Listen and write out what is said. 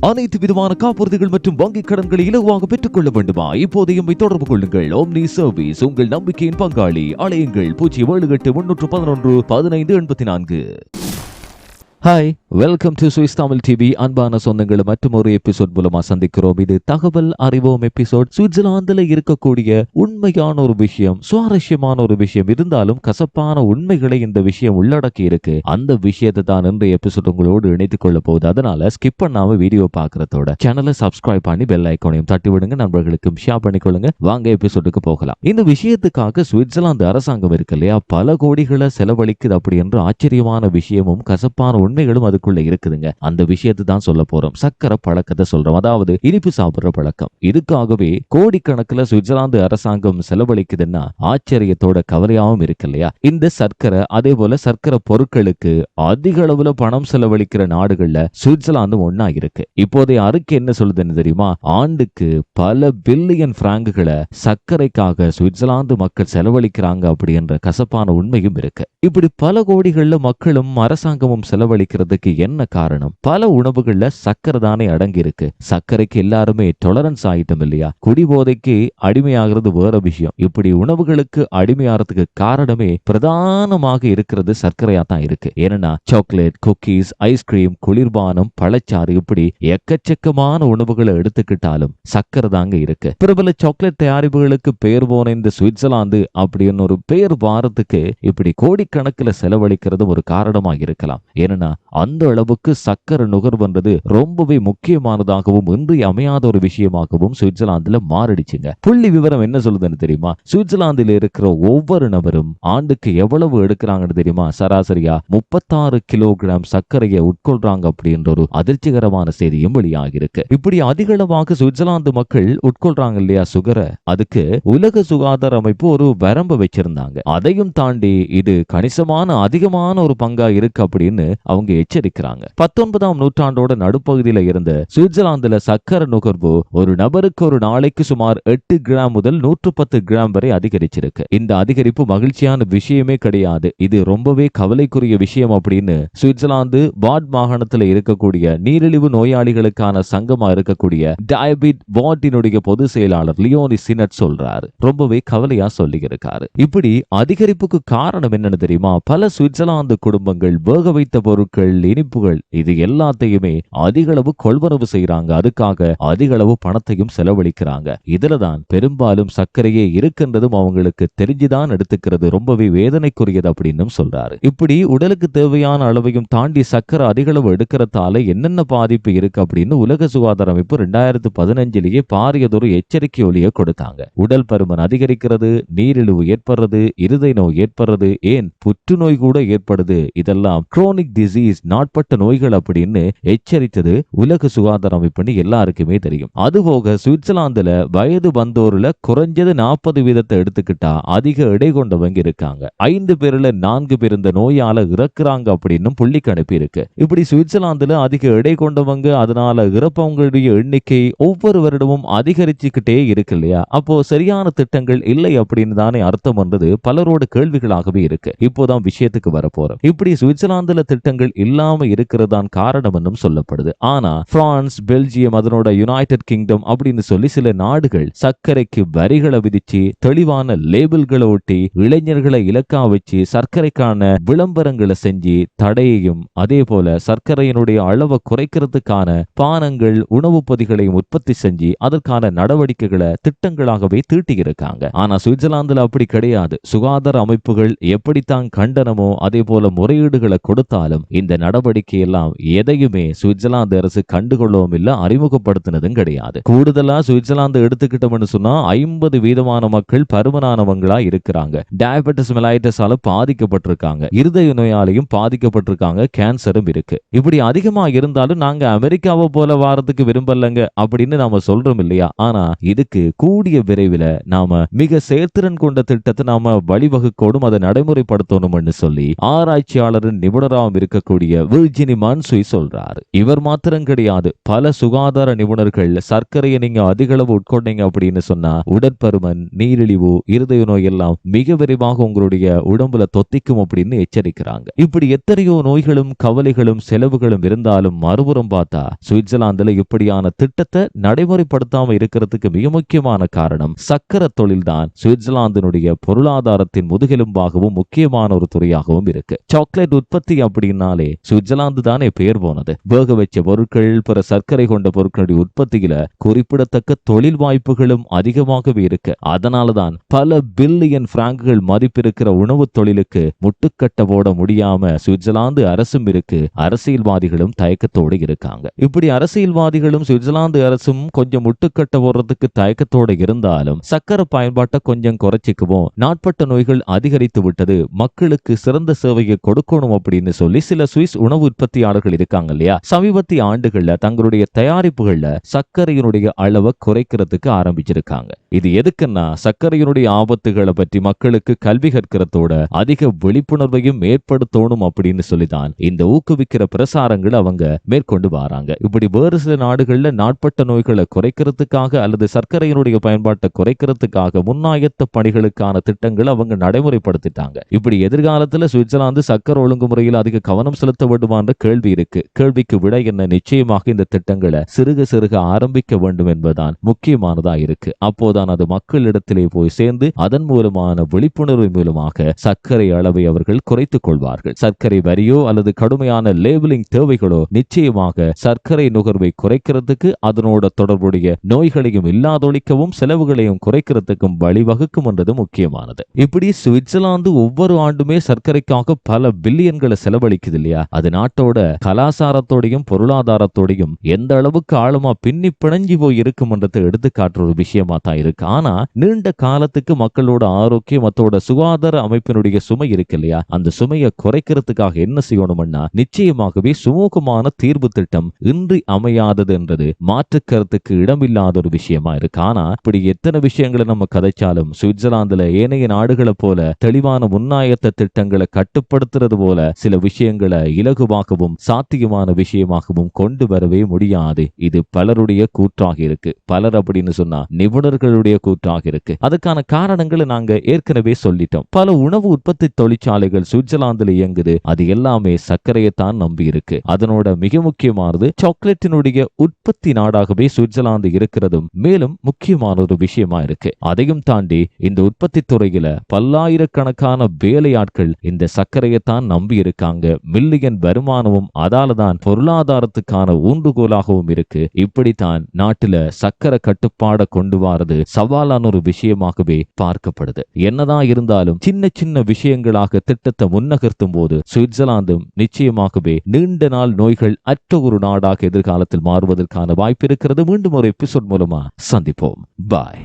அனைத்து விதமான காப்புறுதிகள் மற்றும் வங்கிக் கடன்களை இலகுவாக பெற்றுக் கொள்ள வேண்டுமா இப்போது எம்மை தொடர்பு கொள்ளுங்கள். ஓம்னி சர்வீஸ் உங்கள் நம்பிக்கையின் பங்காளி. அலையுங்கள். பூஜ்ஜியம் ஏழு எட்டு முன்னூற்று பதினொன்று பதினைந்து எண்பத்தி நான்கு. Hi welcome to Swiss Tamil TV அன்பான சொந்தங்களை மற்றும் ஒரு எபிசோட் மூலமா சந்திக்கிறோம். இது தகவல் அறிவோம் எபிசோட் சுவிட்சர்லாந்துல இருக்கக்கூடிய உண்மையான ஒரு விஷயம் சுவாரஸ்யமான ஒரு விஷயம். இருந்தாலும் கசப்பான உண்மைகளை இந்த விஷயம் உள்ளடக்கி இருக்கு. அந்த விஷயத்தை தான் இன்றைய எபிசோட் உங்களோடு இணைத்துக் கொள்ள போகுது. அதனால ஸ்கிப் பண்ணாம வீடியோ பாக்குறதோட சேனலை சப்ஸ்கிரைப் பண்ணி பெல் ஐக்கோனையும் தட்டி விடுங்க. நண்பர்களுக்கும் ஷேர் பண்ணிக்கொள்ளுங்க வாங்க எபிசோடுக்கு போகலாம். இந்த விஷயத்துக்காக சுவிட்சர்லாந்து அரசாங்கம் இருக்கு இல்லையா? பல கோடிகளை செலவழிக்குது அப்படி என்று ஆச்சரியமான விஷயமும் கசப்பான உண்மை நன்மைகளும் அதுக்குள்ள இருக்குதுங்க. அந்த விஷயத்தை தான் சொல்ல போறோம். சக்கரை பழக்கத்தை சொல்றோம். அதாவது இனிப்பு சாப்பிடுற பழக்கம். இதுக்காகவே கோடிக்கணக்கில் சுவிட்சர்லாந்து அரசாங்கம் செலவழிக்குதுன்னா ஆச்சரியத்தோட கவலையாவும் இருக்கு இல்லையா? இந்த சர்க்கரை அதே போல சர்க்கரை பொருட்களுக்கு அதிக அளவுல பணம் செலவழிக்கிற நாடுகள்ல சுவிட்சர்லாந்து ஒன்னா இருக்கு. இப்போதைய அறிக்கை என்ன சொல்லுதுன்னு தெரியுமா? ஆண்டுக்கு பல பில்லியன் பிராங்குகளை சர்க்கரைக்காக சுவிட்சர்லாந்து மக்கள் செலவழிக்கிறாங்க அப்படின்ற கசப்பான உண்மையும் இருக்கு. இப்படி பல கோடிகள்ல மக்களும் அரசாங்கமும் செலவழிக்கிறதுக்கு என்ன காரணம்? பல உணவுகள்ல சர்க்கரை தானே அடங்கி இருக்கு சர்க்கரைக்கு எல்லாருமே டொலரன்ஸ் ஆயிட்டம் இல்லையா? குடிபோதைக்கு அடிமையாகிறது வேற விஷயம். இப்படி உணவுகளுக்கு அடிமையாகிறதுக்கு காரணமே பிரதானமாக இருக்கிறது சர்க்கரையா தான் இருக்கு. ஏன்னா சாக்லேட் குக்கீஸ் ஐஸ்கிரீம் குளிர்பானம் பழச்சாறு இப்படி எக்கச்சக்கமான உணவுகளை எடுத்துக்கிட்டாலும் சர்க்கரை தாங்க இருக்கு. பிரபல சாக்லேட் தயாரிப்புகளுக்கு பெயர் போன இந்த சுவிட்சர்லாந்து அப்படின்னு ஒரு பெயர் வாரத்துக்கு இப்படி கோடி கோடிக்கணக்கில் செலவழிக்கிறது ஒரு காரணமாக இருக்கலாம். ஏன்னா அந்த அளவுக்கு சக்கரை நுகர்வுன்றது ரொம்பவே முக்கியமானதாகவும் இன்றி அமையாத ஒரு விஷயமாகவும் சுவிட்சர்லாந்துல மாறிடுச்சுங்க. புள்ளி விவரம் என்ன சொல்லுதுன்னு தெரியுமா? சுவிட்சர்லாந்தில் இருக்கிற ஒவ்வொரு நபரும் ஆண்டுக்கு எவ்வளவு எடுக்கிறாங்கன்னு தெரியுமா? சராசரியா முப்பத்தாறு கிலோகிராம் சர்க்கரையை உட்கொள்றாங்க அப்படின்ற ஒரு அதிர்ச்சிகரமான செய்தியும் வெளியாகி இருக்கு. இப்படி அதிக அளவாக சுவிட்சர்லாந்து மக்கள் உட்கொள்றாங்க இல்லையா சுகரை? அதுக்கு உலக சுகாதார அமைப்பு ஒரு வரம்பு வச்சிருந்தாங்க. அதையும் தாண்டி இது கணிசமான அதிகமான ஒரு பங்கா இருக்கு அப்படின்னு அவங்க எச்சரிக்கிறாங்க. பத்தொன்பதாம் நூற்றாண்டோட நடுப்பகுதியில இருந்த சுவிட்சர்லாந்துல சக்கரை நுகர்வு ஒரு நபருக்கு ஒரு நாளைக்கு சுமார் எட்டு கிராம் முதல் நூற்று பத்து கிராம் வரை அதிகரிச்சிருக்கு. இந்த அதிகரிப்பு மகிழ்ச்சியான விஷயமே கிடையாது. இது ரொம்பவே கவலைக்குரிய விஷயம் அப்படின்னு சுவிட்சர்லாந்து வார்ட் மாகாணத்துல இருக்கக்கூடிய நீரிழிவு நோயாளிகளுக்கான சங்கமா இருக்கக்கூடிய டயபிட் வார்டினுடைய பொது செயலாளர் லியோனி சினட் சொல்றாரு. ரொம்பவே கவலையா சொல்லி இருக்காரு இப்படி அதிகரிப்புக்கு காரணம் என்னன்னு தெரியுமா? பல சுவிட்சர்லாந்து குடும்பங்கள் வேக வைத்த பொருட்கள் இனிப்புகள் இது எல்லாத்தையுமே அதிக அளவு செய்யறாங்க அதுக்காக அதிக அளவு பணத்தையும் செலவழிக்கிறாங்க. இதுலதான் பெரும்பாலும் சர்க்கரையே இருக்கின்றதும் அவங்களுக்கு தெரிஞ்சுதான் எடுத்துக்கிறது. ரொம்பவே வேதனைக்குரியது அப்படின்னு சொல்றாரு. இப்படி உடலுக்கு தேவையான அளவையும் தாண்டி சர்க்கரை அதிக அளவு எடுக்கிறதால என்னென்ன பாதிப்பு இருக்கு அப்படின்னு உலக சுகாதார அமைப்பு ரெண்டாயிரத்து பதினஞ்சிலேயே பாரியதொரு எச்சரிக்கை ஒலியை கொடுத்தாங்க. உடல் பருமன் அதிகரிக்கிறது நீரிழிவு ஏற்படுறது இருதய நோய் ஏற்படுறது ஏன்? புற்றுநோய் கூட ஏற்படுது. இதெல்லாம் குரோனிக் டிசீஸ் நாட்பட்ட நோய்கள் அப்படின்னு எச்சரித்தது உலக சுகாதார அமைப்புன்னு எல்லாருக்குமே தெரியும். அதுபோக சுவிட்சர்லாந்துல வயது வந்தோர்ல குறைஞ்சது நாற்பது வீதத்தை எடுத்துக்கிட்டா அதிக எடை கொண்டவங்க இருக்காங்க. ஐந்து பேர்ல நான்கு பேர் இந்த நோயால இறக்குறாங்க அப்படின்னு புள்ளி கணிப்பு இருக்கு இப்படி சுவிட்சர்லாந்துல அதிக எடை கொண்டவங்க அதனால இறப்பவங்களுடைய எண்ணிக்கை ஒவ்வொரு வருடமும் அதிகரிச்சுக்கிட்டே இருக்கு இல்லையா? அப்போ சரியான திட்டங்கள் இல்லை அப்படின்னு தானே அர்த்தம் வந்தது பலரோட கேள்விகளாகவே இருக்கு. இப்போதான் விஷயத்துக்கு வரப்போறோம். இப்படி சுவிட்சர்லாந்துல திட்டங்கள் இல்லாம இருக்கிறதான் காரணம் சொல்லப்படுது. ஆனா பிரான்ஸ் பெல்ஜியம் அதனோட யுனைடெட் கிங்டம் அப்படின்னு சொல்லி சில நாடுகள் சர்க்கரைக்கு வரிகளை விதிச்சு தெளிவான லேபிள்களை ஒட்டி இளைஞர்களை இலக்கா வச்சு சர்க்கரைக்கான விளம்பரங்களை செஞ்சு தடையையும் அதே போல சர்க்கரையினுடைய அளவை குறைக்கிறதுக்கான பானங்கள் உணவு பொதிகளையும் உற்பத்தி செஞ்சு அதற்கான நடவடிக்கைகளை திட்டங்களாகவே தீட்டி இருக்காங்க ஆனா சுவிட்சர்லாந்துல அப்படி கிடையாது. சுகாதார அமைப்புகள் எப்படித்தான் கண்டனமோ அதே போல முறையீடுகளை கொடுத்தாலும் இந்த நடவடிக்கை எல்லாம் எதையுமே சுவிட்சர்லாந்து அரசு கண்டுகொள்ளவும் இல்ல அறிமுகப்படுத்தினதும் கிடையாது. கூடுதலா சுவிட்சர்லாந்து எடுத்துக்கிட்டோம்னு சொன்னா ஐம்பது வீதமான மக்கள் பருமனானவங்களா இருக்கிறாங்க. டயபெட்டிஸ் மெலைட்டஸால பாதிக்கப்பட்டிருக்காங்க. இருதய நோயாலையும் பாதிக்கப்பட்டிருக்காங்க. கேன்சரும் இருக்கு. இப்படி அதிகமா இருந்தாலும் நாங்க அமெரிக்காவை போல வாரத்துக்கு விரும்பலங்க அப்படின்னு நாம சொல்றோம் இல்லையா? ஆனா இதுக்கு கூடிய விரைவில் நாம மிக சேர்த்திறன் கொண்ட திட்டத்தை நாம வழிவகுக்கோடும் அதை நடைமுறைப்படுத்த கட்டுப்படுத்தணும்னு சொல்லி ஆராய்ச்சியாளரின் நிபுணராகவும் இருக்கக்கூடிய விர்ஜினி மான்சுய் சொல்றாரு. இவர் மாத்திரம் கிடையாது பல சுகாதார நிபுணர்கள் சர்க்கரையை நீங்க அதிக அளவு உட்கொண்டீங்க அப்படின்னு சொன்னா உடற்பருமன் நீரிழிவு இருதய நோய் எல்லாம் மிக விரைவாக உங்களுடைய உடம்புல தொத்திக்கும் அப்படின்னு எச்சரிக்கிறாங்க. இப்படி எத்தனையோ நோய்களும் கவலைகளும் செலவுகளும் இருந்தாலும் மறுபுறம் பார்த்தா சுவிட்சர்லாந்துல இப்படியான திட்டத்தை நடைமுறைப்படுத்தாம இருக்கிறதுக்கு மிக முக்கியமான காரணம் சக்கர தொழில்தான் சுவிட்சர்லாந்தினுடைய பொருளாதாரத்தின் முதுகெலும்பாகவும் முக்கியமான ஒரு துறையாகவும் இருக்கு. சாக்லேட் உற்பத்தி அப்படின்னாலே சுவிட்சர்லாந்து தானே பெயர் போனது. வேக வச்ச பொருட்கள் பிற சர்க்கரை கொண்ட பொருட்களுடைய உற்பத்தியில குறிப்பிடத்தக்க தொழில் வாய்ப்புகளும் அதிகமாகவே இருக்கு. அதனாலதான் பல பில்லியன் பிராங்குகள் மதிப்பிருக்கிற உணவு தொழிலுக்கு முட்டுக்கட்ட போட முடியாம சுவிட்சர்லாந்து அரசும் இருக்கு. அரசியல்வாதிகளும் தயக்கத்தோடு இருக்காங்க. இப்படி அரசியல்வாதிகளும் சுவிட்சர்லாந்து அரசும் கொஞ்சம் முட்டுக்கட்ட போடுறதுக்கு தயக்கத்தோடு இருந்தாலும் சக்கரை பயன்பாட்டை கொஞ்சம் குறைச்சிக்குவோம். நாட்பட்ட நோய்கள் அதிகரித்து விட்டது. மக்களுக்கு சிறந்த சேவையை கொடுக்கணும் அப்படின்னு சொல்லி சில சுவிஸ் உணவு உற்பத்தியாளர்கள் இருக்காங்க இல்லையா? சமீபத்திய ஆண்டுகள்ல தங்களுடைய தயாரிப்புகள்ல சர்க்கரையினுடைய அளவை குறைக்கிறதுக்கு ஆரம்பிச்சிருக்காங்க. இது எதுக்குன்னா சர்க்கரையினுடைய ஆபத்துகளை பற்றி மக்களுக்கு கல்வி கற்கிறதோட அதிக விழிப்புணர்வையும் ஏற்படுத்தணும் அப்படின்னு சொல்லிதான் இந்த ஊக்குவிக்கிற பிரசாரங்களை அவங்க மேற்கொண்டு வராங்க. இப்படி வேறு சில நாடுகள்ல நாட்பட்ட நோய்களை குறைக்கிறதுக்காக அல்லது சர்க்கரையினுடைய பயன்பாட்டை குறைக்கிறதுக்காக முன்னாயத்த பணிகளுக்கான திட்டங்களை அவங்க நடைமுறைப்படுத்திட்டாங்க. இப்படி எதிர்காலத்துல சுவிட்சர்லாந்து சர்க்கரை ஒழுங்குமுறையில் அதிக கவனம் செலுத்த வேண்டுமான்ற கேள்வி இருக்கு. கேள்விக்கு விடை என்ன? நிச்சயமாக இந்த திட்டங்களை சிறுக சிறுக ஆரம்பிக்க வேண்டும் என்பதுதான் முக்கியமானதா இருக்கு. அப்போது அப்போதான் அது மக்களிடத்திலே போய் சேர்ந்து அதன் மூலமான விழிப்புணர்வு மூலமாக சர்க்கரை அளவை அவர்கள் குறைத்துக் கொள்வார்கள். சர்க்கரை வரியோ அல்லது கடுமையான லேபிளிங் தேவைகளோ நிச்சயமாக சர்க்கரை நுகர்வை குறைக்கிறதுக்கு அதனோட தொடர்புடைய நோய்களையும் இல்லாதொழிக்கவும் செலவுகளையும் குறைக்கிறதுக்கும் வழிவகுக்கும் என்றது முக்கியமானது. இப்படி சுவிட்சர்லாந்து ஒவ்வொரு ஆண்டுமே சர்க்கரைக்காக பல பில்லியன்களை செலவழிக்குது இல்லையா? அது நாட்டோட கலாசாரத்தோடையும் பொருளாதாரத்தோடையும் எந்த அளவுக்கு ஆழமா பின்னி பிணைஞ்சு போய் இருக்கும் என்றது எடுத்துக்காட்டு ஒரு விஷயமா தான் இருக்கு இருக்கு. ஆனா நீண்ட காலத்துக்கு மக்களோட ஆரோக்கியம் மத்தோட சுகாதார அமைப்பினுடைய சுமை இருக்கு இல்லையா? அந்த சுமையை குறைக்கிறதுக்காக என்ன செய்யணும்னா நிச்சயமாகவே சுமூகமான தீர்வு திட்டம் இன்றி அமையாதது என்றது மாற்று கருத்துக்கு இடமில்லாத ஒரு விஷயமா இருக்கு. ஆனா இப்படி எத்தனை விஷயங்களை நம்ம கதைச்சாலும் சுவிட்சர்லாந்துல ஏனைய நாடுகளை போல தெளிவான முன்னாயத்த திட்டங்களை கட்டுப்படுத்துறது போல சில விஷயங்களை இலகுவாகவும் சாத்தியமான விஷயமாகவும் கொண்டு வரவே முடியாது. இது பலருடைய கூற்றாக இருக்கு. பலர் அப்படின்னு சொன்னா நிபுணர்கள் அவர்களுடைய கூற்றாக இருக்கு. அதுக்கான காரணங்களை நாங்க ஏற்கனவே சொல்லிட்டோம். பல உணவு உற்பத்தி தொழிற்சாலைகள் சுவிட்சர்லாந்துல இயங்குது. அது எல்லாமே சர்க்கரையைத்தான் நம்பி இருக்கு. அதனோட மிக முக்கியமானது சாக்லேட்டினுடைய உற்பத்தி நாடாகவே சுவிட்சர்லாந்து இருக்கிறதும் மேலும் முக்கியமான ஒரு விஷயமா இருக்கு. அதையும் தாண்டி இந்த உற்பத்தி துறையில பல்லாயிரக்கணக்கான வேலையாட்கள் இந்த சர்க்கரையைத்தான் நம்பி இருக்காங்க. மில்லியன் வருமானமும் அதால தான் பொருளாதாரத்துக்கான ஊன்றுகோலாகவும் இருக்கு. இப்படித்தான் நாட்டுல சக்கரை கட்டுப்பாட கொண்டு வாரது சவாலான ஒரு விஷயமாகவே பார்க்கப்படுது. என்னதான் இருந்தாலும் சின்ன சின்ன விஷயங்களாக திட்டத்தை முன்னகர்த்தும் போது சுவிட்சர்லாந்தும் நிச்சயமாகவே நீண்ட நாள் நோய்கள் அற்ற ஒரு நாடாக எதிர்காலத்தில் மாறுவதற்கான வாய்ப்பு இருக்கிறது. மீண்டும் ஒரு எபிசோட் மூலமா சந்திப்போம். பாய்.